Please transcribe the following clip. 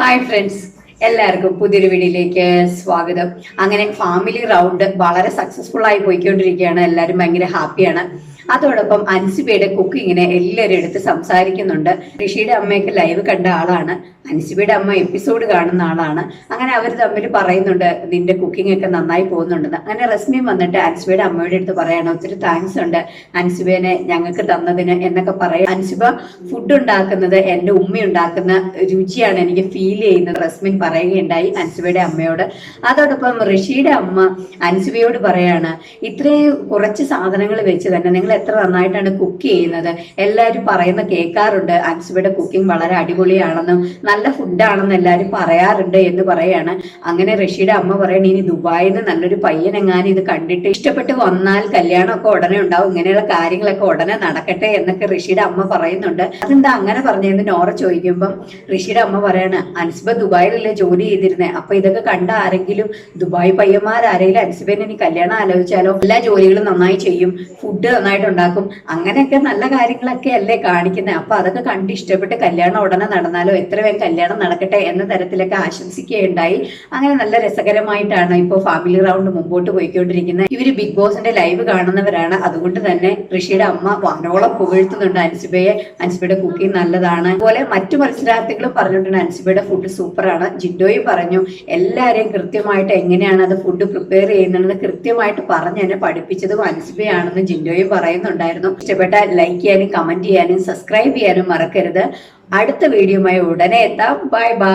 Hi friends എല്ലാവർക്കും പുതിയൊരു വീഡിയോയിലേക്ക് സ്വാഗതം. അങ്ങനെ ഫാമിലി റൗണ്ട് വളരെ സക്സസ്ഫുൾ ആയി പോയിക്കൊണ്ടിരിക്കുകയാണ്. എല്ലാവരും ഭയങ്കര ഹാപ്പിയാണ് അതോടൊപ്പം അൻസിബയുടെ കുക്കിങ്ങിനെ എല്ലാവരും എടുത്ത് സംസാരിക്കുന്നുണ്ട്. ഋഷിയുടെ അമ്മയൊക്കെ ലൈവ് കണ്ട ആളാണ്. അൻസിബയുടെ അമ്മ എപ്പിസോഡ് കാണുന്ന ആളാണ്. അങ്ങനെ അവർ തമ്മിൽ പറയുന്നുണ്ട് നിന്റെ കുക്കിംഗ് ഒക്കെ നന്നായി പോകുന്നുണ്ടെന്ന്. അങ്ങനെ റസ്മി വന്നിട്ട് അൻസിബയുടെ അമ്മയുടെ അടുത്ത് പറയണം ഒത്തിരി താങ്ക്സ് ഉണ്ട് അൻസിബേനെ ഞങ്ങൾക്ക് തന്നതിന് എന്നൊക്കെ പറയാം. അൻസിബ ഫുഡ് ഉണ്ടാക്കുന്നത് എന്റെ ഉമ്മ ഉണ്ടാക്കുന്ന രുചിയാണ് എനിക്ക് ഫീൽ ചെയ്യുന്നത് റസ്മിൻ പറയുകയുണ്ടായി അൻസിബയുടെ അമ്മയോട്. അതോടൊപ്പം ഋഷിയുടെ അമ്മ അൻസിബയോട് പറയാണ് ഇത്രയും കുറച്ച് സാധനങ്ങൾ വെച്ച് തന്നെ നിങ്ങൾ എത്ര നന്നായിട്ടാണ് കുക്ക് ചെയ്യുന്നത്. എല്ലാവരും പറയുന്ന കേൾക്കാറുണ്ട്. അൻസുബയുടെ കുക്കിംഗ് വളരെ അടിപൊളിയാണെന്നും നല്ല ഫുഡാണെന്ന് എല്ലാവരും പറയാറുണ്ട് എന്ന് പറയാണ്. അങ്ങനെ റഷീയുടെ അമ്മ പറയണ ഇനി ദുബായിൽ നിന്ന് നല്ലൊരു പയ്യനെങ്ങാനും ഇത് കണ്ടിട്ട് ഇഷ്ടപ്പെട്ട് വന്നാൽ കല്യാണമൊക്കെ ഉടനെ ഉണ്ടാവും. ഇങ്ങനെയുള്ള കാര്യങ്ങളൊക്കെ ഉടനെ നടക്കട്ടെ എന്നൊക്കെ ഋഷിയുടെ അമ്മ പറയുന്നുണ്ട്. അതെന്താ അങ്ങനെ പറഞ്ഞതെന്ന് നോറ ചോദിക്കുമ്പം ഋഷിയുടെ അമ്മ പറയാണ് അൻസുബ ദുബായിലല്ലേ ജോലി ചെയ്തിരുന്നത് അപ്പൊ ഇതൊക്കെ കണ്ട ആരെങ്കിലും ദുബായ് പയ്യന്മാരാരെങ്കിലും അൻസുബേനെ ഇനി കല്യാണം ആലോചിച്ചാലോ? എല്ലാ ജോലികളും നന്നായി ചെയ്യും. ഫുഡ് നന്നായിട്ട് ഉണ്ടാക്കും. അങ്ങനെയൊക്കെ നല്ല കാര്യങ്ങളൊക്കെ അല്ലേ കാണിക്കുന്നത് അപ്പൊ അതൊക്കെ കണ്ട് ഇഷ്ടപ്പെട്ട് കല്യാണം ഉടനെ നടന്നാലോ എത്ര വേഗം കല്യാണം നടക്കട്ടെ എന്ന തരത്തിലൊക്കെ ആശംസിക്കുകയുണ്ടായി. അങ്ങനെ നല്ല രസകരമായിട്ടാണ് ഇപ്പോൾ ഫാമിലി റൗണ്ട് മുമ്പോട്ട് പോയിക്കൊണ്ടിരിക്കുന്നത് ഇവർ ബിഗ് ബോസിന്റെ ലൈവ് കാണുന്നവരാണ്. അതുകൊണ്ട് തന്നെ ഋഷിയുടെ അമ്മ വാനോളം പുകഴ്ത്തുന്നുണ്ട് അൻസിബയെ. അൻസിബയുടെ കുക്കിംഗ് നല്ലതാണ്. അതുപോലെ മറ്റു മത്സരാർത്ഥികളും പറഞ്ഞിട്ടുണ്ട് അൻസിബയുടെ ഫുഡ് സൂപ്പറാണ്. ജിൻഡോയും പറഞ്ഞു എല്ലാവരെയും കൃത്യമായിട്ട് എങ്ങനെയാണ് അത് ഫുഡ് പ്രിപ്പയർ ചെയ്യുന്നത് കൃത്യമായിട്ട് പറഞ്ഞ് എന്നെ പഠിപ്പിച്ചതും അൻസിബയാണെന്ന് ജിൻഡോയും പറയുന്നുണ്ടായിരുന്നു. ഇഷ്ടപ്പെട്ട ലൈക്ക് ചെയ്യാനും കമന്റ് ചെയ്യാനും സബ്സ്ക്രൈബ് ചെയ്യാനും മറക്കരുത്. അടുത്ത വീഡിയോയുമായി ഉടനെ എത്താം. Bye bye